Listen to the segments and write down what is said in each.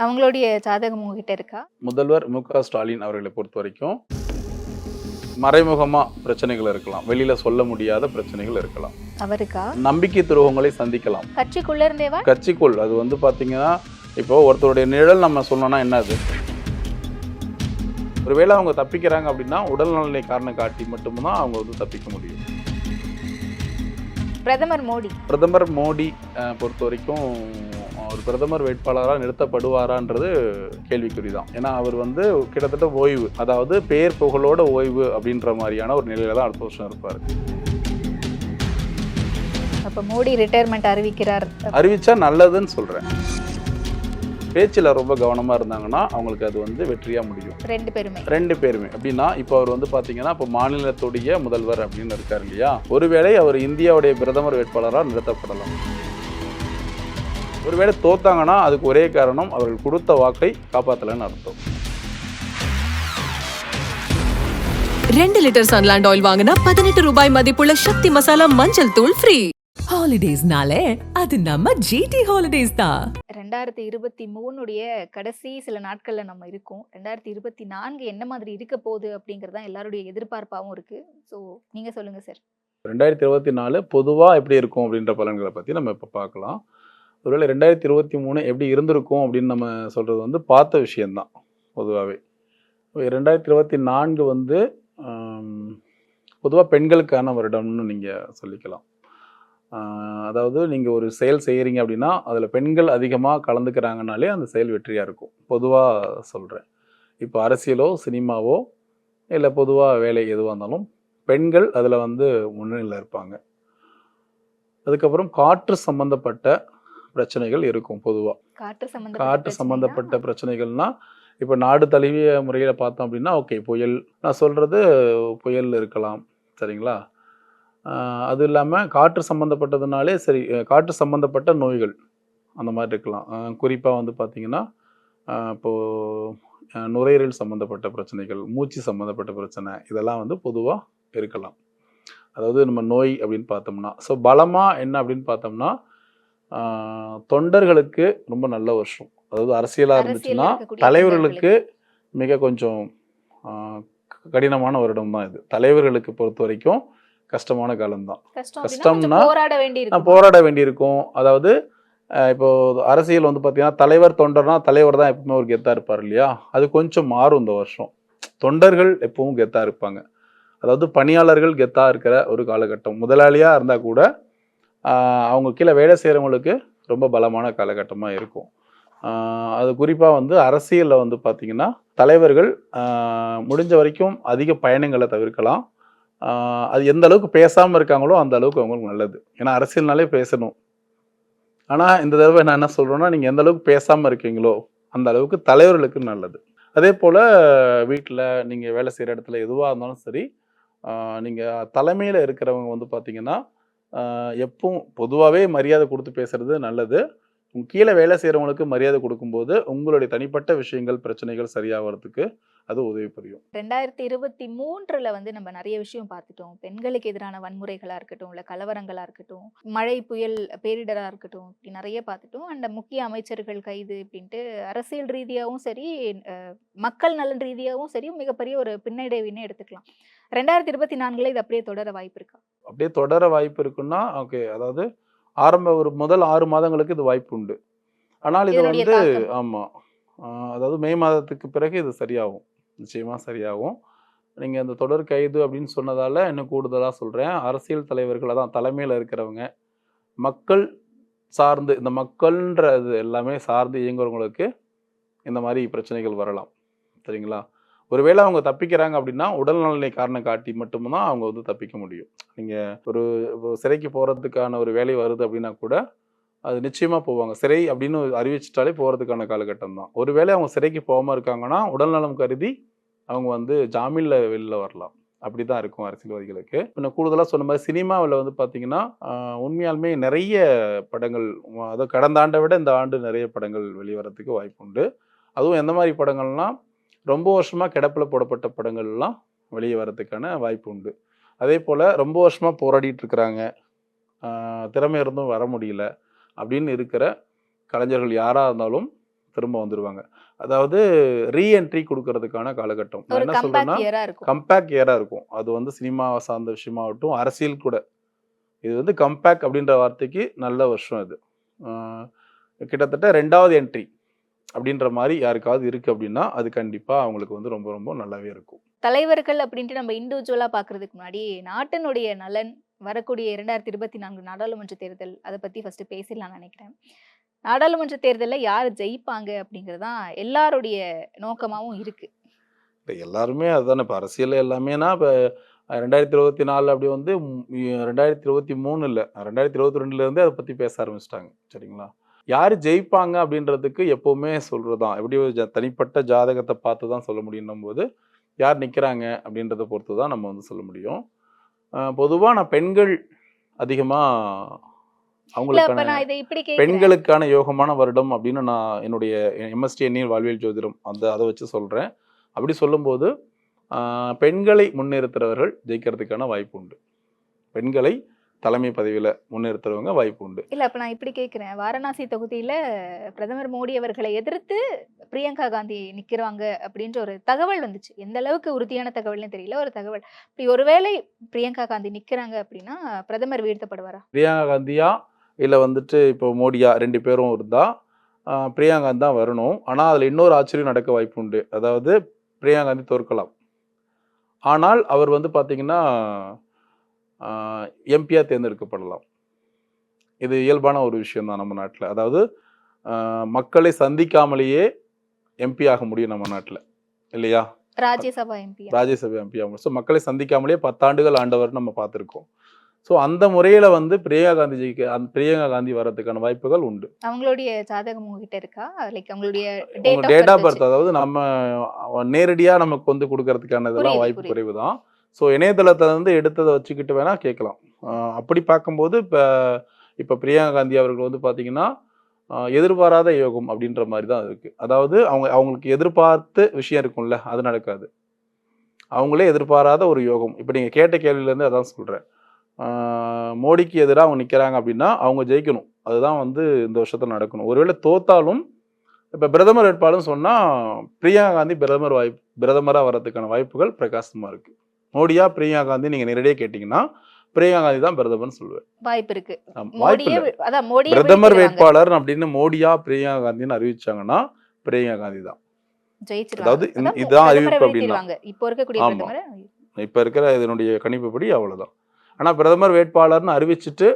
அவங்களுடைய ஜாதகம் உங்ககிட்ட இருக்கா? முதல்வர் மு க ஸ்டாலின் அவர்களை பொறுத்த வரைக்கும் மறைமுகமாக பிரச்சனைகள் இருக்கலாம். வெளியில் சொல்ல முடியாத பிரச்சனைகள் இருக்கலாம். அவருக்கா? நம்பிக்கை துரோகங்களை சந்திக்கலாம். கட்சிக்குள்ள இருந்தேவா? கட்சிக்குள். அது வந்து பார்த்தீங்கன்னா இப்போ ஒருத்தருடைய நிழல் நம்ம சொல்லணும்னா என்னது? ஒருவேளை அவங்க தப்பிக்கிறாங்க அப்படின்னா உடல்நலனை காரணம் காட்டி மட்டும்தான் அவங்க வந்து தப்பிக்க முடியும். பிரதமர் மோடி. பிரதமர் மோடி பொறுத்த வரைக்கும் ஒரு பிரதமர் வேட்பாளராக நிறுத்தப்படுவாரான்றது கேள்விக்குறி தான் ஏன்னா அவர் வந்து கிட்டத்தட்ட ஓய்வு அதாவது பேர் புகழோட ஓய்வு அப்படின்ற மாதிரியான ஒரு நிலையில தான் அடுத்த வருஷம் இருப்பார். அப்ப மோடி ரிட்டையர்மெண்ட் அறிவிக்கிறார். அறிவிச்சா நல்லதுன்னு சொல்றேன். பேச்சில் ரொம்ப கவனமாக இருந்தாங்கன்னா அவங்களுக்கு அது வந்து வெற்றியாக முடியும். ரெண்டு பேருமே. ரெண்டு பேருமே. அப்படின்னா இப்போ அவர் வந்து பார்த்தீங்கன்னா இப்போ மாநிலத்துடைய முதல்வர் அப்படின்னு இருக்கார் இல்லையா? ஒருவேளை அவர் இந்தியாவுடைய பிரதமர் வேட்பாளராக நிறுத்தப்படலாம். ஒருவேளை தோத்தாங்கன்னா அதுக்கு ஒரே காரணம் அவர்கள் கொடுத்த வாக்கை காப்பாற்றலைன்னு அர்த்தம். ரெண்டு லிட்டர் சன்லாண்ட் ஆயில் வாங்கினா பதினெட்டு ரூபாய் மதிப்புள்ள சக்தி மசாலா மஞ்சள் தூள் ஃப்ரீ. ஹாலிடேஸ்னாலே அது நம்ம ஜிடி ஹாலிடேஸ் தான் ரெண்டாயிரத்தி இருபத்தி மூணுடைய கடைசி சில நாட்கள்ல நம்ம இருக்கோம். ரெண்டாயிரத்தி இருபத்தி நான்கு என்ன மாதிரி இருக்க போகுது அப்படிங்கிறது தான் எல்லாருடைய எதிர்பார்ப்பாகவும் இருக்கு. ஸோ நீங்க சொல்லுங்க சார் ரெண்டாயிரத்தி இருபத்தி நாலு பொதுவாக எப்படி இருக்கும் அப்படின்ற பலன்களை பற்றி நம்ம இப்போ பார்க்கலாம். ஒருவேளை ரெண்டாயிரத்தி இருபத்தி மூணு எப்படி இருந்திருக்கும் அப்படின்னு நம்ம சொல்கிறது வந்து பார்த்த விஷயந்தான் பொதுவாகவே ரெண்டாயிரத்தி இருபத்தி நான்கு வந்து பொதுவாக பெண்களுக்கான வருடம்னு நீங்கள் சொல்லிக்கலாம். அதாவது நீங்கள் ஒரு செயல் செய்கிறீங்க அப்படின்னா அதில் பெண்கள் அதிகமாக கலந்துக்கிறாங்கனாலே அந்த செயல் வெற்றியாக இருக்கும். பொதுவாக சொல்கிறேன் இப்போ அரசியலோ சினிமாவோ இல்லை பொதுவாக வேலை எதுவாக இருந்தாலும் பெண்கள் அதில் வந்து முன்னணியில் இருப்பாங்க. அதுக்கப்புறம் காற்று சம்பந்தப்பட்ட பிரச்சனைகள் இருக்கும் பொதுவாக காற்று சம்பந்தப்பட்ட பிரச்சனைகள்னா இப்போ நாடு தழுவிய முறையில் பார்த்தோம் அப்படின்னா ஓகே புயல். நான் சொல்கிறது புயல் இருக்கலாம் சரிங்களா? அது இல்லாமல் காற்று சம்மந்தப்பட்டதுனாலே சரி காற்று சம்மந்தப்பட்ட நோய்கள் அந்த மாதிரி இருக்கலாம். குறிப்பாக வந்து பார்த்திங்கன்னா இப்போது நுரையீரல் சம்மந்தப்பட்ட பிரச்சனைகள் மூச்சு சம்மந்தப்பட்ட பிரச்சனை இதெல்லாம் வந்து பொதுவாக இருக்கலாம். அதாவது நம்ம நோய் அப்படின்னு பார்த்தோம்னா ஸோ பலமாக என்ன அப்படின்னு பார்த்தோம்னா தொண்டர்களுக்கு ரொம்ப நல்ல வருஷம். அதாவது அரசியலாக இருந்துச்சுன்னா தலைவர்களுக்கு மிக கொஞ்சம் கடினமான வருடம் தான் இது. தலைவர்களுக்கு பொறுத்த வரைக்கும் கஷ்டமான காலம்தான். கஷ்டம்னா போராட வேண்டி நான் இருக்கும் போராட வேண்டியிருக்கும். அதாவது இப்போ அரசியல் வந்து பார்த்தீங்கன்னா தலைவர் தொண்டர்னா தலைவர் தான் எப்பவுமே ஒரு கெத்தாக இருப்பார் இல்லையா? அது கொஞ்சம் மாறும் இந்த வருஷம். தொண்டர்கள் எப்பவும் கெத்தாக இருப்பாங்க. அதாவது பணியாளர்கள் கெத்தாக இருக்கிற ஒரு காலகட்டம். முதலாளியாக இருந்தால் கூட அவங்க கீழே வேலை செய்கிறவங்களுக்கு ரொம்ப பலமான காலகட்டமாக இருக்கும். அது குறிப்பாக வந்து அரசியலில் வந்து பார்த்திங்கன்னா தலைவர்கள் முடிஞ்ச வரைக்கும் அதிக பயணங்களை தவிர்க்கலாம். அது எந்த அளவுக்கு பேசாமல் இருக்காங்களோ அந்த அளவுக்கு அவங்களுக்கு நல்லது. ஏன்னா அரசியல்னாலே பேசணும். ஆனால் இந்த தடவை நான் என்ன சொல்கிறேன்னா நீங்கள் எந்த அளவுக்கு பேசாமல் இருக்கீங்களோ அந்த அளவுக்கு தலைவர்களுக்கு நல்லது. அதே போல் வீட்டில் நீங்கள் வேலை செய்கிற இடத்துல எதுவாக இருந்தாலும் சரி நீங்கள் தலைமையில் இருக்கிறவங்க வந்து பார்த்தீங்கன்னா எப்பவும் பொதுவாகவே மரியாதை கொடுத்து பேசுறது நல்லது. கீழே வேலை செய்கிறவங்களுக்கு மரியாதை கொடுக்கும்போது உங்களுடைய தனிப்பட்ட விஷயங்கள் பிரச்சனைகள் சரியாகிறதுக்கு அது உதவி புரியும். ரெண்டாயிரத்தி இருபத்தி மூன்றுல வந்து நம்ம நிறைய விஷயம் பார்த்துட்டோம். பெண்களுக்கு எதிரான வன்முறைகளா இருக்கட்டும் இல்ல கலவரங்களா இருக்கட்டும் மழை புயல் பேரிடரா இருக்கட்டும் இப்படி நிறைய பார்த்துட்டோம். அந்த முக்கிய அமைச்சர்கள் கைது அப்படின்ட்டு அரசியல் ரீதியாகவும் சரி மக்கள் நலன் ரீதியாகவும் சரி மிகப்பெரிய ஒரு பின்னடைவின்னு எடுத்துக்கலாம். ரெண்டாயிரத்தி இருபத்தி நான்குல இது அப்படியே தொடர வாய்ப்பு இருக்கா? அப்படியே தொடர வாய்ப்பு இருக்குன்னா ஓகே அதாவது ஆரம்ப ஒரு முதல் ஆறு மாதங்களுக்கு இது வாய்ப்பு உண்டு. ஆனால் இது வந்து. ஆமாம் அதாவது மே மாதத்துக்கு பிறகு இது சரியாகும். நிச்சயமாக சரியாகும். நீங்கள் அந்த தொடர் கைது அப்படின்னு சொன்னதால் இன்னும் கூடுதலாக சொல்கிறேன் அரசியல் தலைவர்களை தான் தலைமையில் இருக்கிறவங்க மக்கள் சார்ந்து இந்த மக்கள்ன்ற இது எல்லாமே சார்ந்து இயங்குறவங்களுக்கு இந்த மாதிரி பிரச்சனைகள் வரலாம். சரிங்களா? ஒருவேளை அவங்க தப்பிக்கிறாங்க அப்படின்னா உடல்நலனை காரணம் காட்டி மட்டும்தான் அவங்க வந்து தப்பிக்க முடியும். நீங்கள் ஒரு சிறைக்கு போகிறதுக்கான ஒரு வேலை வருது அப்படின்னா கூட அது நிச்சயமாக போவாங்க. சிறை அப்படின்னு அறிவிச்சிட்டாலே போகிறதுக்கான காலகட்டம் தான் ஒருவேளை அவங்க சிறைக்கு போகாமல் இருக்காங்கன்னா உடல்நலம் கருதி அவங்க வந்து ஜாமீனில் வெளில வரலாம். அப்படி தான் இருக்கும் அரசியல்வாதிகளுக்கு. இன்னும் கூடுதலாக சொன்ன மாதிரி சினிமாவில் வந்து பார்த்தீங்கன்னா உண்மையாலுமே நிறைய படங்கள் அதாவது கடந்த ஆண்டை விட இந்த ஆண்டு நிறைய படங்கள் வெளிவரத்துக்கு வாய்ப்பு உண்டு அதுவும் எந்த மாதிரி படங்கள்லாம் ரொம்ப வருஷமாக கிடப்பில் போடப்பட்ட படங்கள்லாம் வெளியே வரத்துக்கான வாய்ப்பு உண்டு அதே போல் ரொம்ப வருஷமாக போராடிட்டு இருக்கிறாங்க. திறமை இருந்தும் வர முடியல. அப்படின்னு இருக்கிற கலைஞர்கள் யாராக இருந்தாலும் திரும்ப வந்துடுவாங்க அதாவது ரீஎன்ட்ரி கொடுக்கறதுக்கான காலகட்டம். என்ன சொல்றேன்னா கம்பேக் இயரா இருக்கும். அது வந்து சினிமா சார்ந்த விஷயமாகட்டும் அரசியல் கூட. இது வந்து கம்பேக் அப்படின்ற வார்த்தைக்கு நல்ல வருஷம் இது ஆஹ் கிட்டத்தட்ட ரெண்டாவது என்ட்ரி அப்படின்ற மாதிரி யாருக்காவது இருக்கு அப்படின்னா அது கண்டிப்பா அவங்களுக்கு வந்து ரொம்ப ரொம்ப நல்லாவே இருக்கும். தலைவர்கள் அப்படின்ட்டு நம்ம இண்டிவிஜுவலா பாக்குறதுக்கு முன்னாடி நாட்டினுடைய நலன் வரக்கூடிய இரண்டாயிரத்தி இருபத்தி நான்கு நாடாளுமன்ற தேர்தல் அதை பற்றி ஃபஸ்ட்டு பேசிடலாம் நினைக்கிறேன். நாடாளுமன்ற தேர்தலில் யார் ஜெயிப்பாங்க அப்படிங்கிறது தான் எல்லாருடைய நோக்கமாகவும் இருக்குது இப்போ எல்லாருமே அதுதானே இப்போ அரசியல் எல்லாமேனா இப்போ ரெண்டாயிரத்தி இருபத்தி நாலு அப்படி வந்து ரெண்டாயிரத்தி இருபத்தி மூணு இல்லை ரெண்டாயிரத்தி இருபத்தி ரெண்டுலேருந்தே அதை பற்றி பேச ஆரம்பிச்சிட்டாங்க சரிங்களா? யார் ஜெயிப்பாங்க அப்படின்றதுக்கு எப்போவுமே சொல்கிறது தான் எப்படி ஜ- தனிப்பட்ட ஜாதகத்தை பார்த்து தான் சொல்ல முடியும் போது யார் நிற்கிறாங்க அப்படின்றத பொறுத்து தான் நம்ம வந்து சொல்ல முடியும். பொதுவாக நான் பெண்கள் அதிகமாக அவங்களுக்கான பெண்களுக்கான யோகமான வருடம் அப்படின்னு நான் என்னுடைய எம்எஸ்டி எண்ணியல் வாழ்வியல் ஜோதிடம் அந்த அதை வச்சு சொல்கிறேன் அப்படி சொல்லும்போது பெண்களை முன்னிறுத்துறவர்கள் ஜெயிக்கிறதுக்கான வாய்ப்பு உண்டு. பெண்களை தலைமை பதவியில் முன்னிறுத்துறவங்க வாய்ப்பு உண்டு. இல்ல அப்ப நான் இப்படி கேட்கிறேன் வாரணாசி தொகுதியில பிரதமர் மோடி அவர்களை எதிர்த்து பிரியங்கா காந்தி நிக்கிறாங்க அப்படின்ற ஒரு தகவல் வந்துச்சு. எந்த அளவுக்கு உறுதியான தகவல்னு தெரியல ஒரு தகவல். இப்படி ஒருவேளை பிரியங்கா காந்தி நிக்கிறாங்க அப்படின்னா பிரதமர் வீழ்த்தப்படுவாரா? பிரியங்கா காந்தியா? இல்லை வந்துட்டு இப்போ மோடியா? ரெண்டு பேரும் இருந்தால் பிரியங்கா தான் வரணும். ஆனால் அதில் இன்னொரு ஆச்சரியம் நடக்க வாய்ப்பு உண்டு. அதாவது பிரியங்கா காந்தி தோற்கலாம். ஆனால் அவர் வந்து பார்த்தீங்கன்னா எம்பியாக தேர்ந்தெடுக்கப்படலாம். இது இயல்பான ஒரு விஷயம் தான் நம்ம நாட்டில். அதாவது மக்களை சந்திக்காமலேயே எம்பி ஆக முடியும் நம்ம நாட்டில். இல்லையா? ராஜ்யசபா எம்பி ராஜ்யசபா எம்பி ஆகும் ஸோ மக்களை சந்திக்காமலே பத்தாண்டுகள் ஆண்டவர் நம்ம பார்த்துருக்கோம். ஸோ அந்த முறையில் வந்து பிரியங்கா காந்திஜிக்கு அந்த பிரியங்கா காந்தி வர்றதுக்கான வாய்ப்புகள் உண்டு. அவங்களுடைய ஜாதகம் உங்ககிட்ட இருக்கா? லைக் அவங்களுடைய டேட் ஆஃப் பர்த் அதாவது நம்ம நேரடியாக நமக்கு வந்து கொடுக்கறதுக்கான இதெல்லாம் வாய்ப்பு. குறைவு தான் ஸோ இணையதளத்துல இருந்து எடுத்ததை வச்சுக்கிட்டு வேணால் கேட்கலாம். அப்படி பார்க்கும்போது இப்போ இப்போ பிரியங்கா காந்தி அவர்கள் வந்து பார்த்தீங்கன்னா எதிர்பாராத யோகம் அப்படின்ற மாதிரி தான் இருக்குது அதாவது அவங்க அவங்களுக்கு எதிர்பார்த்து விஷயம் இருக்கும்ல அது நடக்காது. அவங்களே எதிர்பாராத ஒரு யோகம். இப்போ நீங்கள் கேட்ட கேள்வியிலேருந்து அதான் சொல்கிறேன் மோடிக்கு எதிராக அவங்க நிற்கிறாங்க அப்படின்னா அவங்க ஜெயிக்கணும். அதுதான் வந்து இந்த வருஷத்தில் நடக்கணும். ஒருவேளை தோத்தாலும் இப்போ பிரதமர் வேட்பாளர்னு சொன்னால் பிரியங்கா காந்தி பிரதமர் வாய்ப்பு பிரதமராக வர்றதுக்கான வாய்ப்புகள் பிரகாசமாக இருக்குது மோடியா பிரியங்கா காந்தி நீங்கள் நேரடியாக கேட்டிங்கன்னா பிரியங்கா காந்தி தான் பிரதமர்னு சொல்லுவேன். வாய்ப்பு இருக்கு. வாய்ப்பு பிரதமர். வேட்பாளர் அப்படின்னு மோடியா பிரியங்கா காந்தின்னு அறிவிச்சாங்கன்னா பிரியங்கா காந்தி தான். அதாவது இதுதான் அறிவிப்பு அப்படின்னா. இப்போ இருக்கக்கூடிய ஆமா. இப்போ இருக்கிற இதனுடைய கணிப்புப்படி அவ்வளவுதான். ஆனால் பிரதமர் வேட்பாளர்னு அறிவிச்சிட்டு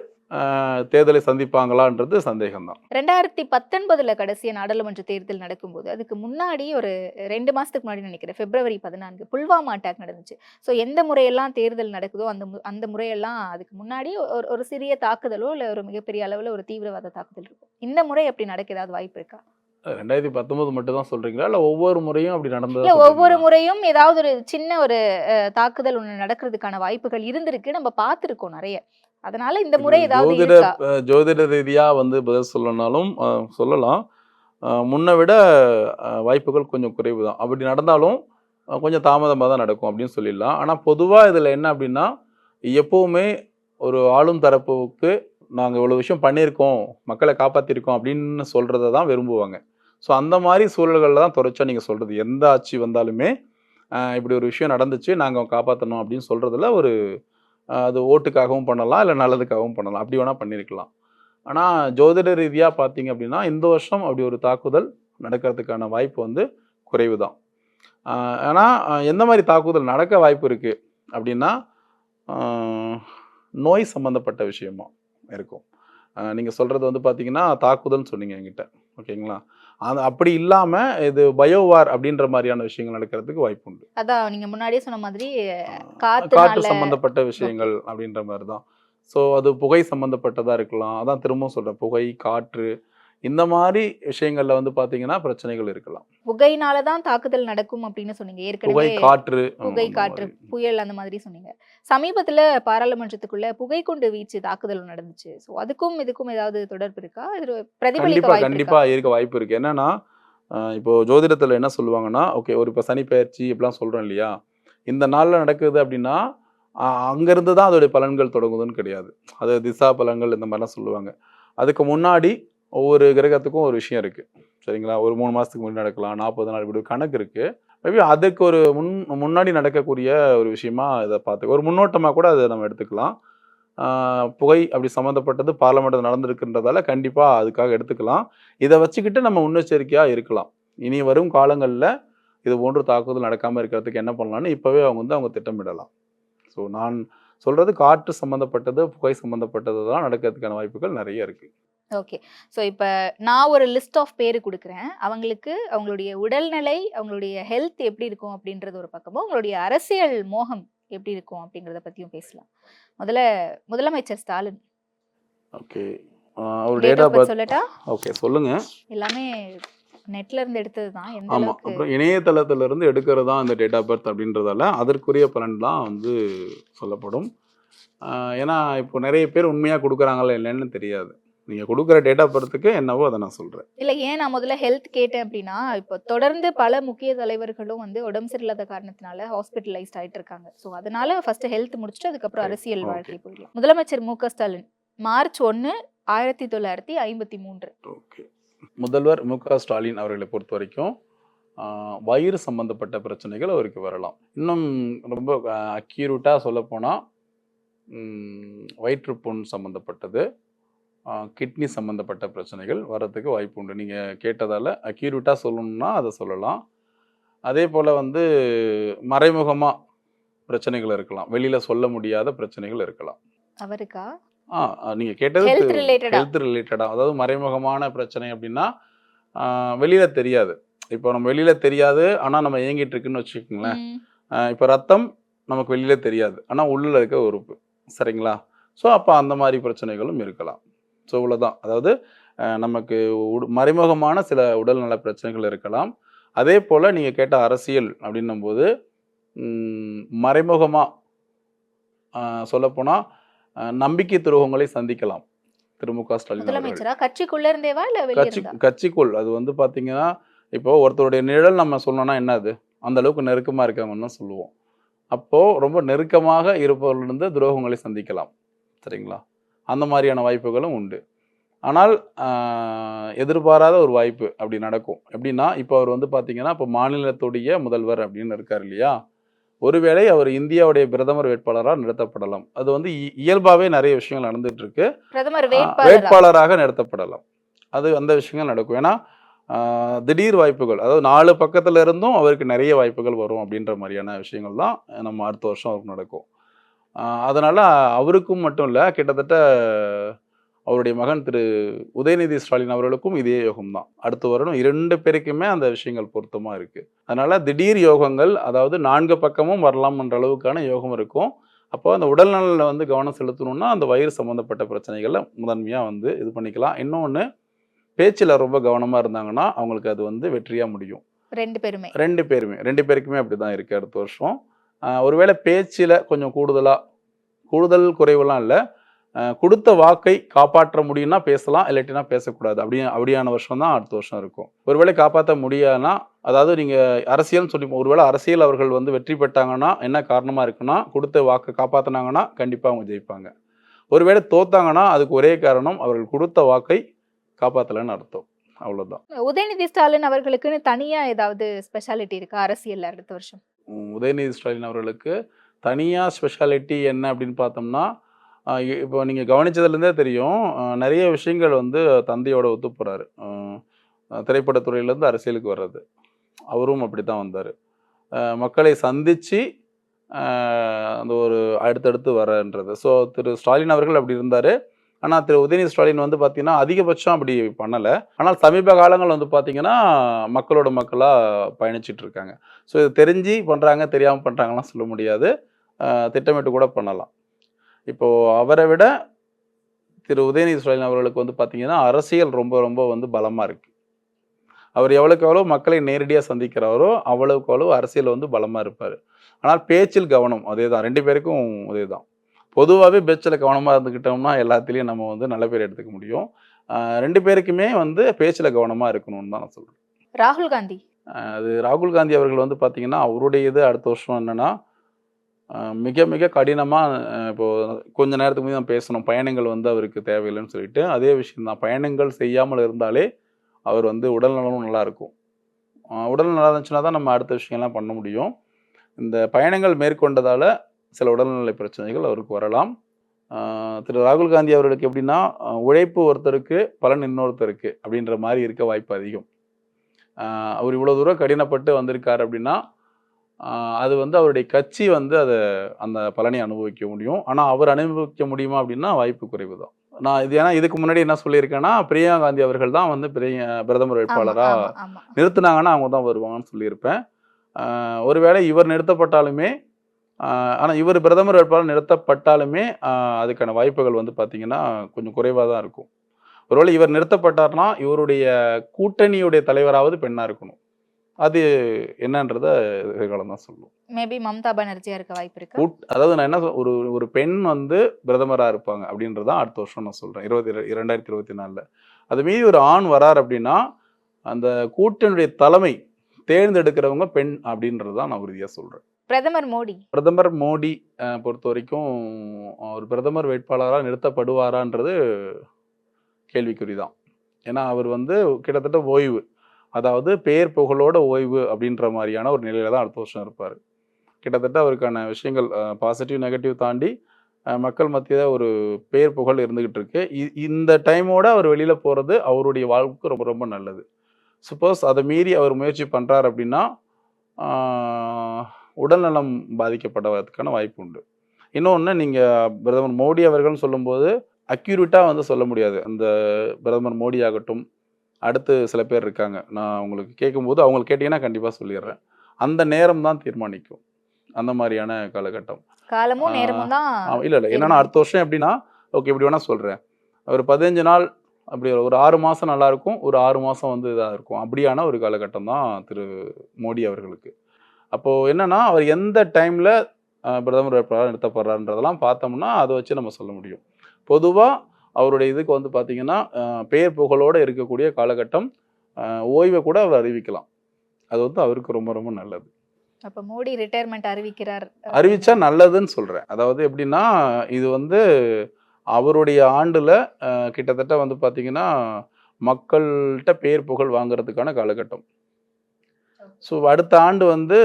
தேர்தலை சந்திப்பாங்களான்றது சந்தேகம்தான். ரெண்டாயிரத்தி பத்தொன்பதுல கடைசியா நாடாளுமன்ற தேர்தல் நடக்கும்போது அதுக்கு முன்னாடி ஒரு ரெண்டு மாசத்துக்கு முன்னாடி நினைக்கிறேன் பிப்ரவரி பதினான்கு புல்வாமா அட்டாக் நடந்துச்சு. ஸோ எந்த முறையெல்லாம் தேர்தல் நடக்குதோ அந்த அந்த முறையெல்லாம் அதுக்கு முன்னாடி ஒரு ஒரு சிறிய தாக்குதலோ இல்லை ஒரு மிகப்பெரிய அளவில் ஒரு தீவிரவாத தாக்குதல் இருக்கும். இந்த முறை அப்படி நடக்க ஏதாவது வாய்ப்பு இருக்கா? ரெண்டாயிரத்தி பத்தொன்பது மட்டும் தான் சொல்றீங்களா? இல்லை ஒவ்வொரு முறையும் அப்படி இல்ல நடந்ததா ஒவ்வொரு? முறையும் ஏதாவது ஒரு சின்ன ஒரு தாக்குதல் ஒண்ணு நடக்கிறதுக்கான வாய்ப்புகள் இருந்திருக்கு. நம்ம பார்த்திருக்கோம் நிறைய. அதனால இந்த முறை ஏதாவது ஜோதிட இருக்கா? அஹ், ஜோதிட ரீதியா வந்து பதில் சொல்லனாலும் சொல்லலாம். முன்னை விட வாய்ப்புகள் கொஞ்சம் குறைவு தான் அப்படி நடந்தாலும் கொஞ்சம் தாமதமாக தான் நடக்கும் அப்படின்னு சொல்லிடலாம். ஆனால் பொதுவாக இதில் என்ன அப்படின்னா எப்போவுமே ஒரு ஆளும் தரப்புக்கு நாங்கள் இவ்வளோ விஷயம் பண்ணியிருக்கோம் மக்களை காப்பாற்றிருக்கோம் அப்படின்னு சொல்கிறத தான் விரும்புவாங்க. ஸோ அந்த மாதிரி சூழல்களில் தான் தொடர்ச்சியாக நீங்கள் சொல்கிறது எந்த ஆட்சி வந்தாலுமே இப்படி ஒரு விஷயம் நடந்துச்சு நாங்கள் காப்பாற்றணும் அப்படின்னு சொல்கிறதுல ஒரு அது ஓட்டுக்காகவும் பண்ணலாம் இல்லை நல்லதுக்காகவும் பண்ணலாம். அப்படி வேணால் பண்ணியிருக்கலாம் ஆனால் ஜோதிட ரீதியாக பார்த்தீங்க அப்படின்னா இந்த வருஷம் அப்படி ஒரு தாக்குதல் நடக்கிறதுக்கான வாய்ப்பு வந்து குறைவு தான் ஆனால் எந்த மாதிரி தாக்குதல் நடக்க வாய்ப்பு இருக்குது அப்படின்னா நோய் சம்மந்தப்பட்ட விஷயமா இருக்கும். நீங்கள் சொல்கிறது வந்து பார்த்தீங்கன்னா தாக்குதல்னு சொன்னீங்க என்கிட்ட. ஓகேங்களா? அது அப்படி இல்லாமல் இது பயோவார் அப்படின்ற மாதிரியான விஷயங்கள் நடக்கிறதுக்கு வாய்ப்பு உண்டு அதான் நீங்க முன்னாடியே சொன்ன மாதிரி காற்று சம்பந்தப்பட்ட விஷயங்கள் அப்படின்ற மாதிரி தான் ஸோ அது புகை சம்பந்தப்பட்டதா இருக்கலாம். அதான் திரும்பவும் சொல்றேன். புகை காற்று இந்த மாதிரி விஷயங்கள்ல வந்து பாத்தீங்கன்னா பிரச்சனைகள் இருக்கலாம். புகையினால தான் தாக்குதல் நடக்கும் அப்படின்னு சொன்னீங்க. புகை ஏற்கனவே காற்று புகை காற்று. புயல் அந்த மாதிரி சொன்னீங்க. சமீபத்துல பாராளுமன்றத்துக்குள்ள புகை கொண்டு வீச்சு தாக்குதல் நடந்துச்சு. சோ அதுக்கும் இதுக்கும் ஏதாவது தொடர்பு இருக்கா? இது பிரதிபலிக்க கண்டிப்பா இருக்கா? வாய்ப்பு இருக்கு. என்னன்னா இப்போ ஜோதிடத்துல என்ன சொல்லுவாங்கன்னா ஓகே ஒரு இப்போ சனி பயிற்சி இப்படிலாம் சொல்றோம் இல்லையா? இந்த நாள்ல நடக்குது அப்படின்னா அங்கிருந்து தான் அதோடைய பலன்கள் தொடங்குதுன்னு கிடையாது. அது திசா பலன்கள் இந்த மாதிரிலாம் சொல்லுவாங்க. அதுக்கு முன்னாடி ஒவ்வொரு கிரகத்துக்கும் ஒரு விஷயம் இருக்குது சரிங்களா? ஒரு மூணு மாதத்துக்கு முன்னாடி நடக்கலாம் நாற்பது நாள் இப்படி ஒரு கணக்கு இருக்குது மேபி அதுக்கு ஒரு முன் முன்னாடி நடக்கக்கூடிய ஒரு விஷயமா இதை பார்த்து ஒரு முன்னோட்டமாக கூட அதை நம்ம எடுத்துக்கலாம். புகை அப்படி சம்மந்தப்பட்டது பார்லமெண்ட்டில் நடந்திருக்குன்றதால கண்டிப்பாக அதுக்காக எடுத்துக்கலாம். இதை வச்சுக்கிட்டு நம்ம முன்னெச்சரிக்கையாக இருக்கலாம். இனி வரும் காலங்களில் இது போன்ற தாக்குதல் நடக்காமல் இருக்கிறதுக்கு என்ன பண்ணலான்னு இப்போவே அவங்க வந்து அவங்க திட்டமிடலாம். ஸோ நான் சொல்கிறது காற்று சம்மந்தப்பட்டது புகை சம்மந்தப்பட்டது தான் நடக்கிறதுக்கான வாய்ப்புகள் நிறைய இருக்குது ஓகே ஸோ இப்போ நான் ஒரு லிஸ்ட் ஆஃப் பேர் கொடுக்குறேன். அவங்களுக்கு அவங்களுடைய உடல்நிலை அவங்களுடைய ஹெல்த் எப்படி இருக்கும் அப்படின்றது ஒரு பக்கமும் அவங்களுடைய அரசியல் மோகம் எப்படி இருக்கும் அப்படிங்கிறத பற்றியும் பேசலாம். முதல்ல முதலமைச்சர் ஸ்டாலின். ஓகே அவர் டேட் ஆஃப் பர்த் சொல்லட்டா? ஓகே சொல்லுங்கள் எல்லாமே நெட்ல இருந்து எடுத்தது தான். அளவுக்கு அப்புறம் இணையதளத்துல இருந்து எடுக்கிறது தான் இந்த டேட் ஆஃப் பர்த் அப்படின்றதால அதற்குரிய பலன் தான் வந்து சொல்லப்படும். ஏன்னா இப்போ நிறைய பேர் உண்மையாக கொடுக்குறாங்களா இல்லைன்னு தெரியாது. நீங்கள் கொடுக்குற டேட் ஆஃப் பர்த்துக்கு என்னவோ அதை நான் சொல்கிறேன் இல்ல ஏன் நான் முதல்ல ஹெல்த் கேட்டேன் அப்படின்னா இப்போ தொடர்ந்து பல முக்கிய தலைவர்களும் வந்து உடம்பு சரியில்லாத காரணத்தினால ஹாஸ்பிட்டலைஸ்ட் ஆயிட்டு இருக்காங்க. ஸோ அதனால ஃபர்ஸ்ட் ஹெல்த் முடிச்சுட்டு அதுக்கப்புறம் அரசியல். வாழ்க்கை போயிடலாம். முதலமைச்சர் மு க ஸ்டாலின் மார்ச் ஒன்னு ஆயிரத்தி தொள்ளாயிரத்தி ஐம்பத்தி மூன்று. ஓகே முதல்வர் மு க ஸ்டாலின் அவர்களை பொறுத்த வரைக்கும் வயிறு சம்பந்தப்பட்ட பிரச்சனைகள் அவருக்கு வரலாம். இன்னும் ரொம்ப அக்யூரேட்டாக சொல்லப்போனால் வயிற்றுப்புண் சம்மந்தப்பட்டது கிட்னி சம்மந்தப்பட்ட பிரச்சனைகள் வர்றதுக்கு வாய்ப்பு உண்டு. நீங்கள் கேட்டதால் அக்யூரேட்டாக சொல்லணும்னா அதை சொல்லலாம். அதே போல் வந்து மறைமுகமாக பிரச்சனைகள் இருக்கலாம். வெளியில் சொல்ல முடியாத பிரச்சனைகள் இருக்கலாம். அவருக்கா? ஆ நீங்கள் கேட்டது ஹெல்த் ரிலேட்டடா ஹெல்த் ரிலேட்டடாக அதாவது மறைமுகமான பிரச்சனை அப்படின்னா வெளியில் தெரியாது. இப்போ நம்ம வெளியில் தெரியாது. ஆனால் நம்ம இயங்கிட்டு இருக்குன்னு வச்சுக்கோங்களேன். இப்போ ரத்தம் நமக்கு வெளியில் தெரியாது. ஆனால் உள்ளே இருக்க உறுப்பு. சரிங்களா? ஸோ அப்போ அந்த மாதிரி பிரச்சனைகளும் இருக்கலாம். ஸோ இவ்வளோதான் அதாவது நமக்கு மறைமுகமான சில உடல்நல பிரச்சனைகள் இருக்கலாம். அதே போல் நீங்கள் கேட்ட அரசியல் அப்படின்னும் போது மறைமுகமாக சொல்லப்போனால் நம்பிக்கை துரோகங்களை சந்திக்கலாம். திரு மு க. ஸ்டாலின் கட்சிக்குள்ள இருந்தேவா இல்ல கட்சி கட்சிக்குள். அது வந்து பார்த்தீங்கன்னா இப்போ ஒருத்தருடைய நிழல் நம்ம சொன்னோம்னா என்னது அந்த அளவுக்கு நெருக்கமாக இருக்கவங்கன்னு தான் சொல்லுவோம். அப்போது ரொம்ப நெருக்கமாக இருப்பவர்களிருந்து துரோகங்களை சந்திக்கலாம். சரிங்களா? அந்த மாதிரியான வாய்ப்புகளும் உண்டு. ஆனால் எதிர்பாராத ஒரு வாய்ப்பு அப்படி நடக்கும். எப்படின்னா இப்போ அவர் வந்து பார்த்தீங்கன்னா இப்போ மாநிலத்துடைய முதல்வர் அப்படின்னு இருக்கார் இல்லையா? ஒருவேளை அவர் இந்தியாவுடைய பிரதமர் வேட்பாளராக நிறுத்தப்படலாம். அது வந்து இ- இயல்பாகவே நிறைய விஷயங்கள் நடந்துட்டு இருக்கு வேட்பாளராக நடத்தப்படலாம் அது அந்த விஷயங்கள் நடக்கும். ஏன்னா திடீர் வாய்ப்புகள் அதாவது நாலு பக்கத்துல இருந்தும் அவருக்கு நிறைய வாய்ப்புகள் வரும் அப்படின்ற மாதிரியான விஷயங்கள் தான் நம்ம அடுத்த வருஷம் அவருக்கு நடக்கும். அதனால அவருக்கும் மட்டும் இல்லை கிட்டத்தட்ட அவருடைய மகன் திரு உதயநிதி ஸ்டாலின் அவர்களுக்கும் இதே யோகம் தான் அடுத்த வருடம் இரண்டு பேருக்குமே அந்த விஷயங்கள் பொருத்தமா இருக்கு. அதனால திடீர் யோகங்கள் அதாவது நான்கு பக்கமும் வரலாம் என்ற அளவுக்கான யோகம் இருக்கும். அப்போ அந்த உடல்நலில் வந்து கவனம் செலுத்தணும்னா அந்த வயிறு சம்மந்தப்பட்ட பிரச்சனைகளை முதன்மையாக வந்து இது பண்ணிக்கலாம். இன்னொன்று பேச்சில் ரொம்ப கவனமாக இருந்தாங்கன்னா அவங்களுக்கு அது வந்து வெற்றியாக முடியும். ரெண்டு பேருமே. ரெண்டு பேருமே. ரெண்டு பேருக்குமே அப்படி தான் இருக்குது அடுத்த வருஷம். ஒருவேளை பேச்சில் கொஞ்சம் கூடுதலாக கூடுதல் குறைவெல்லாம் இல்லை. கொடுத்த வாக்கை காப்பாற்ற முடியும்னா பேசலாம் இல்லாட்டினா பேசக்கூடாது. அப்படி அப்படியான வருஷம் தான் அடுத்த வருஷம் இருக்கும். ஒருவேளை காப்பாற்ற முடியாதுன்னா அதாவது நீங்கள் அரசியல்னு சொல்லி ஒருவேளை அரசியல் அவர்கள் வந்து வெற்றி பெற்றாங்கன்னா என்ன காரணமாக இருக்குன்னா கொடுத்த வாக்கை காப்பாற்றினாங்கன்னா கண்டிப்பாக அவங்க ஜெயிப்பாங்க. ஒருவேளை தோத்தாங்கன்னா அதுக்கு ஒரே காரணம் அவர்கள் கொடுத்த வாக்கை காப்பாற்றலைன்னு அர்த்தம். அவ்வளோதான் உதயநிதி ஸ்டாலின் அவர்களுக்குன்னு தனியாக ஏதாவது ஸ்பெஷாலிட்டி இருக்கா அரசியலில் அடுத்த வருஷம்? உதயநிதி ஸ்டாலின் அவர்களுக்கு தனியாக ஸ்பெஷாலிட்டி என்ன அப்படின்னு பார்த்தோம்னா இப்போ நீங்கள் கவனிச்சதுலேருந்தே தெரியும் நிறைய விஷயங்கள் வந்து தந்தையோட ஒத்து போகிறாரு திரைப்படத்துறையிலேருந்து அரசியலுக்கு வர்றது. அவரும் அப்படி தான் வந்தார் மக்களை சந்தித்து அந்த ஒரு அடுத்தடுத்து வரன்றது. ஸோ திரு ஸ்டாலின் அவர்கள் அப்படி இருந்தார். ஆனால் திரு உதயநிதி ஸ்டாலின் வந்து பார்த்தீங்கன்னா அதிகபட்சம் அப்படி பண்ணலை. ஆனால் சமீப காலங்கள் வந்து பார்த்தீங்கன்னா மக்களோட மக்களாக பயணிச்சிட்டு இருக்காங்க. ஸோ இது தெரிஞ்சு பண்ணுறாங்க தெரியாமல் பண்ணுறாங்கலாம் சொல்ல முடியாது. திட்டமிட்டு கூட பண்ணலாம். இப்போது அவரை விட திரு உதயநிதி ஸ்டாலின் அவர்களுக்கு வந்து பார்த்தீங்கன்னா அரசியல் ரொம்ப ரொம்ப வந்து பலமாக இருக்குது அவர் எவ்வளோக்கு எவ்வளோ மக்களை நேரடியாக சந்திக்கிறாரோ அவ்வளோக்கு அவ்வளோ அரசியல் வந்து பலமாக இருப்பார். ஆனால் பேச்சில் கவனம் அதே தான் ரெண்டு பேருக்கும் அதே தான் பொதுவாகவே பேச்சில் கவனமாக இருந்துக்கிட்டோம்னா எல்லாத்துலேயும் நம்ம வந்து நல்ல பேர் எடுத்துக்க முடியும். ரெண்டு பேருக்குமே வந்து பேச்சில் கவனமாக இருக்கணும்னு தான் நான் சொல்கிறேன் ராகுல் காந்தி. அது ராகுல் காந்தி அவர்கள் வந்து பார்த்தீங்கன்னா அவருடைய இது அடுத்த வருஷம் என்னன்னா மிக மிக கடினமாக இப்போ கொஞ்ச நேரத்துக்கு முன்னாடி நம்ம பேசணும். பயணங்கள் வந்து அவருக்கு தேவையில்லைன்னு சொல்லிட்டு அதே விஷயம் தான். பயணங்கள் செய்யாமல் இருந்தாலே அவர் வந்து உடல் நலமும் நல்லா இருக்கும். ஆஹ் உடல் நல்லா இருந்துச்சுன்னா தான் நம்ம அடுத்த விஷயம்லாம் பண்ண முடியும். இந்த பயணங்கள் மேற்கொண்டதால சில உடல்நலை பிரச்சனைகள் அவருக்கு வரலாம். திரு ராகுல் காந்தி அவர்களுக்கு எப்படின்னா உழைப்பு ஒருத்தருக்கு பலன் இன்னொருத்தருக்கு அப்படின்ற மாதிரி இருக்க வாய்ப்பு அதிகம். அவர் இவ்வளோ தூரம் கடினப்பட்டு வந்திருக்காரு அப்படின்னா அது வந்து அவருடைய கட்சி வந்து அதை அந்த பலனை அனுபவிக்க முடியும். ஆனால் அவர் அனுபவிக்க முடியுமா அப்படின்னா வாய்ப்பு குறைவு தான் நான் இது ஏன்னா இதுக்கு முன்னாடி என்ன சொல்லியிருக்கேன்னா பிரியங்கா காந்தி அவர்கள் தான் வந்து பெரிய பிரதமர் வேட்பாளராக. நிறுத்துனாங்கன்னா அவங்க தான் வருவாங்கன்னு சொல்லியிருப்பேன். ஒருவேளை இவர் நிறுத்தப்பட்டாலுமே ஆனால் இவர் பிரதமர் வேட்பாளர் நிறுத்தப்பட்டாலுமே அதுக்கான வாய்ப்புகள் வந்து பார்த்தீங்கன்னா கொஞ்சம் குறைவாக தான் இருக்கும். ஒருவேளை இவர் நிறுத்தப்பட்டார்னா இவருடைய கூட்டணியுடைய தலைவராவது பெண்ணாக இருக்கணும். அது என்னன்றத எதிர்காலம் தான் சொல்லும். மேபி மம்தா பானர்ஜியா இருக்க வாய்ப்பு இருக்கு? கூட் அதாவது நான் என்ன சொல்- ஒரு ஒரு பெண் வந்து பிரதமராக இருப்பாங்க அப்படின்றது தான் அடுத்த வருஷம் நான் சொல்கிறேன் இருபத்தி இர- இரண்டாயிரத்தி இருபத்தி நாலில். அது மீறி ஒரு ஆண் வரார் அப்படின்னா அந்த கூட்டணியுடைய தலைமை தேர்ந்தெடுக்கிறவங்க பெண் அப்படின்றது தான் நான் உறுதியாக சொல்கிறேன் பிரதமர் மோடி. பிரதமர் மோடி பொறுத்த வரைக்கும் அவர் பிரதமர் வேட்பாளராக நிறுத்தப்படுவாரான்றது கேள்விக்குறி தான் ஏன்னா அவர் வந்து கிட்டத்தட்ட ஓய்வு அதாவது பேர் புகழோட ஓய்வு அப்படின்ற மாதிரியான ஒரு நிலையில தான் அடுத்த வருஷம் இருப்பார். கிட்டத்தட்ட அவருக்கான விஷயங்கள் பாசிட்டிவ் நெகட்டிவ் தாண்டி மக்கள் மத்தியில் ஒரு பேர் புகழ் இருந்துகிட்டு இருக்கு. இ- இந்த டைமோட அவர் வெளியில் போகிறது அவருடைய வாழ்வுக்கு ரொம்ப ரொம்ப நல்லது. சப்போஸ் அதை மீறி அவர் முயற்சி பண்ணுறார் அப்படின்னா உடல்நலம் பாதிக்கப்படறதுக்கான வாய்ப்பு உண்டு. இன்னொன்று நீங்கள் பிரதமர் மோடி அவர்கள்னு சொல்லும்போது அக்யூரேட்டாக வந்து சொல்ல முடியாது. அந்த பிரதமர் மோடி ஆகட்டும் அடுத்து சில பேர் இருக்காங்க. நான் உங்களுக்கு கேட்கும்போது அவங்களுக்கு கேட்டிங்கன்னா கண்டிப்பாக சொல்லிடுறேன். அந்த நேரம் தான் தீர்மானிக்கும். அந்த மாதிரியான காலகட்டம். காலமும் ஆ, நேரமும் தான் இல்ல இல்ல. என்னன்னா அடுத்த வருஷம் எப்படின்னா ஓகே இப்படி வேணா சொல்றேன். ஒரு பதினஞ்சு நாள் அப்படி ஒரு ஆறு மாசம் நல்லா இருக்கும். ஒரு ஆறு மாசம் வந்து இதா இருக்கும். அப்படியான ஒரு காலகட்டம் தான் திரு மோடி அவர்களுக்கு. அப்போ என்னன்னா அவர் எந்த டைம்ல பிரதமர் வேட்பாளர் நிறுத்தப்படுறான்றதெல்லாம் பார்த்தோம்னா அதை வச்சு நம்ம சொல்ல முடியும். பொதுவா அவருடைய இதுக்கு வந்து பாத்தீங்கன்னா அஹ், பேர் புகழோட இருக்கக்கூடிய காலகட்டம் ஓய்வை கூட அவர் அறிவிக்கலாம். அது வந்து அவருக்கு ரொம்ப ரொம்ப நல்லது. அப்ப மோடி ரிட்டையர்மெண்ட் அறிவிக்கிறார். அறிவிச்சா நல்லதுன்னு சொல்றேன். அதாவது எப்படின்னா இது வந்து அவருடைய ஆண்டுல கிட்டத்தட்ட வந்து பாத்தீங்கன்னா மக்கள்கிட்ட பேர் புகழ் வாங்குறதுக்கான காலகட்டம். ஸோ அடுத்த ஆண்டு வந்து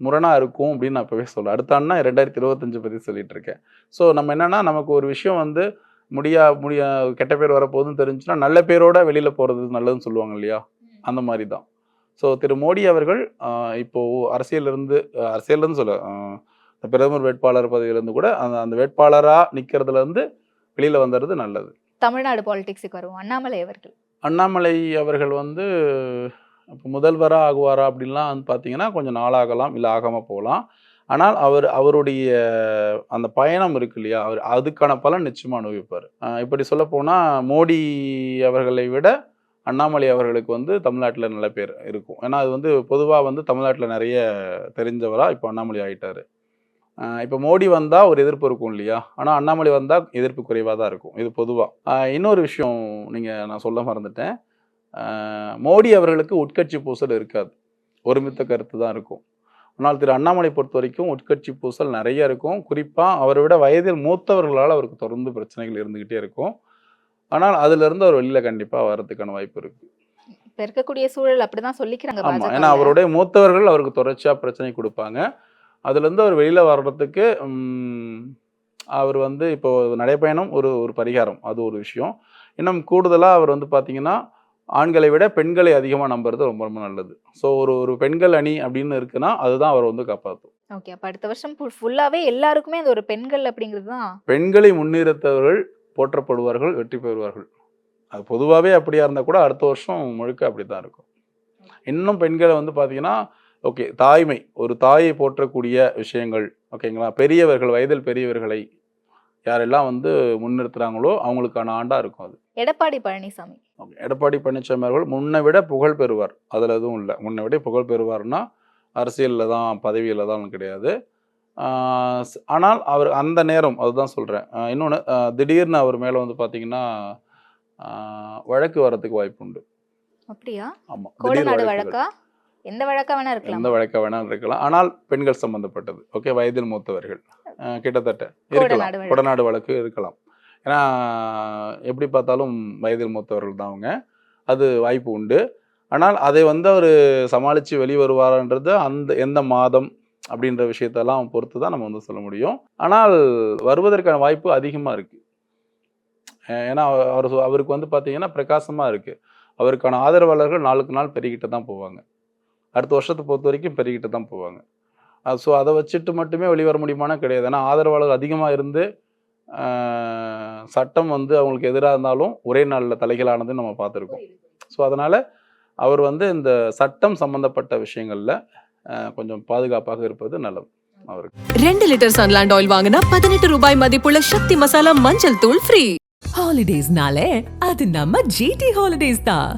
முரணா இருக்கும் அப்படின்னு நான் இப்பவே சொல்றேன். அடுத்த ஆண்டுனா ரெண்டாயிரத்தி இருபத்தஞ்சு பத்தி சொல்லிட்டு இருக்கேன். ஸோ நம்ம என்னன்னா நமக்கு ஒரு விஷயம் வந்து முடியா முடியா கெட்ட பேர் வரப்போகுதுன்னு தெரிஞ்சுன்னா நல்ல பேரோட வெளியில போறது நல்லதுன்னு சொல்லுவாங்க இல்லையா? அந்த மாதிரி தான் ஸோ திரு மோடி அவர்கள் ஆஹ், இப்போ அரசியலிருந்து அரசியல்லேருந்து சொல்ல பிரதமர் வேட்பாளர் பதவியிலேருந்து கூட அந்த அந்த வேட்பாளராக நிற்கிறதுல இருந்து வெளியில் வந்துடுறது நல்லது. தமிழ்நாடு பாலிடிக்ஸுக்கு வருவோம். அண்ணாமலை அவர்கள். அண்ணாமலை அவர்கள் வந்து இப்போ முதல்வராக ஆகுவாரா அப்படின்லாம் வந்து பார்த்தீங்கன்னா கொஞ்சம் நாளாகலாம் இல்லை ஆகாமல் போகலாம். ஆனால் அவர் அவருடைய அந்த பயணம் இருக்கு இல்லையா அவர் அதுக்கான பலன் நிச்சயமாக அனுபவிப்பார். இப்படி சொல்ல போனால் மோடி அவர்களை விட அண்ணாமலை அவர்களுக்கு வந்து தமிழ்நாட்டில் நல்ல பேர் இருக்கும். ஏன்னா அது வந்து பொதுவாக வந்து தமிழ்நாட்டில் நிறைய தெரிஞ்சவராக இப்போ அண்ணாமலை ஆகிட்டார் இப்போ மோடி வந்தால் ஒரு எதிர்ப்பு இருக்கும் இல்லையா ஆனால் அண்ணாமலை வந்தால் எதிர்ப்பு குறைவாக தான் இருக்கும் இது பொதுவாக இன்னொரு விஷயம் நீங்கள் நான் சொல்ல மறந்துட்டேன். மோடி அவர்களுக்கு உட்கட்சி பூசல் இருக்காது. ஒருமித்த கருத்து தான் இருக்கும். ஆனால் திரு அண்ணாமலை பொறுத்த வரைக்கும் உட்கட்சி பூசல் நிறைய இருக்கும். குறிப்பாக அவரை விட வயதில் மூத்தவர்களால் அவருக்கு தொடர்ந்து பிரச்சனைகள் இருந்துக்கிட்டே இருக்கும். ஆனால் அதிலிருந்து அவர் வெளியில் கண்டிப்பாக வர்றதுக்கான வாய்ப்பு இருக்கு. இப்ப இருக்கக்கூடிய சூழல் அப்படிதான் சொல்லிக்கிறாங்க ஆமாம் ஏன்னா அவருடைய மூத்தவர்கள் அவருக்கு தொடர்ச்சியாக பிரச்சனை கொடுப்பாங்க. அதுலேருந்து அவர் வெளியில் வர்றதுக்கு அவர் வந்து இப்போ நடைப்பயணம் ஒரு ஒரு பரிகாரம். அது ஒரு விஷயம். இன்னும் கூடுதலாக அவர் வந்து பார்த்தீங்கன்னா ஆண்களை விட பெண்களை அதிகமாக நம்புறது ரொம்ப ரொம்ப நல்லது. ஸோ ஒரு ஒரு பெண்கள் அணி அப்படின்னு இருக்குன்னா அதுதான் அவர் வந்து காப்பாற்றும் ஓகே அப்ப அடுத்த வருஷம் ஃபுல்லாவே எல்லாருக்குமே அது ஒரு பெண்கள் அப்படிங்கிறது தான். பெண்களை முன்னிறுத்தவர்கள் போற்றப்படுவார்கள் வெற்றி பெறுவார்கள். அது பொதுவாகவே அப்படியா இருந்தால் கூட அடுத்த வருஷம் முழுக்க அப்படி தான் இருக்கும். இன்னும் பெண்களை வந்து பார்த்தீங்கன்னா ஓகே தாய்மை. ஒரு தாயை போற்றக்கூடிய விஷயங்கள் ஓகேங்களா பெரியவர்கள் வயதில் பெரியவர்களை யாரெல்லாம் வந்து முன்னிறுத்துறாங்களோ அவங்களுக்கான ஆண்டாக இருக்கும் அது. எடப்பாடி பழனிசாமி. ஓகே எடப்பாடி பழனிசாமி அவர்கள் முன்னை விட புகழ் பெறுவார். அதில் எதுவும் இல்லை. முன்னை விட புகழ் பெறுவார்னா அரசியலில் தான் பதவியில் தான் கிடையாது. ஆனால் அவர் அந்த நேரம் அதுதான் சொல்கிறேன் இன்னொன்று திடீர்னு அவர் மேலே வந்து பார்த்தீங்கன்னா வழக்கு வரதுக்கு வாய்ப்பு உண்டு. அப்படியா? ஆமாம் கோடநாடு வழக்கா? எந்த வழக்கா வேணா இருக்கலாம். எந்த வழக்கா வேணாலும் இருக்கலாம். ஆனால் பெண்கள் சம்பந்தப்பட்டது. ஓகே வயதில் மூத்தவர்கள். கிட்டத்தட்ட இருக்கலாம். கொடநாடு வழக்கு இருக்கலாம். ஏன்னா எப்படி பார்த்தாலும் வயதில் மூத்தவர்கள் தான் அவங்க. அது வாய்ப்பு உண்டு. ஆனால் அதை வந்து அவர் சமாளித்து வெளியே வருவாரான்றது அந்த எந்த மாதம் அப்படின்ற விஷயத்தெல்லாம் பொறுத்து தான் நம்ம வந்து சொல்ல முடியும். ஆனால் வருவதற்கான வாய்ப்பு அதிகமாக இருக்குது ஏன்னா அவர் அவர் அவருக்கு வந்து பார்த்தீங்கன்னா பிரகாசமாக இருக்குது அவருக்கான ஆதரவாளர்கள் நாளுக்கு நாள் பெருகிட்டு தான் போவாங்க. அடுத்த வருஷத்தை பொறுத்த வரைக்கும் பெருகிட்டு தான் போவாங்க. ஸோ அதை வச்சுட்டு மட்டுமே வெளிவர முடியுமானா கிடையாது. ஏன்னா ஆதரவாளர் அதிகமாக இருந்து சட்டம் வந்து அவங்களுக்கு எதிராக இருந்தாலும் ஒரே நாளில் தலைகளானது நம்ம பார்த்துருக்கோம். ஸோ அதனால் அவர் வந்து இந்த சட்டம் சம்பந்தப்பட்ட விஷயங்களில் கொஞ்சம் பாதுகாப்பாக இருப்பது நல்லது அவருக்கு. ரெண்டு லிட்டர் சன்லாண்ட் ஆயில் வாங்கினா பதினெட்டு ரூபாய் மதிப்புள்ள சக்தி மசாலா மஞ்சள் தூள் ஃப்ரீ. ஹாலிடேஸ்னாலே அது நம்ம ஜிடி ஹாலிடேஸ் தான்.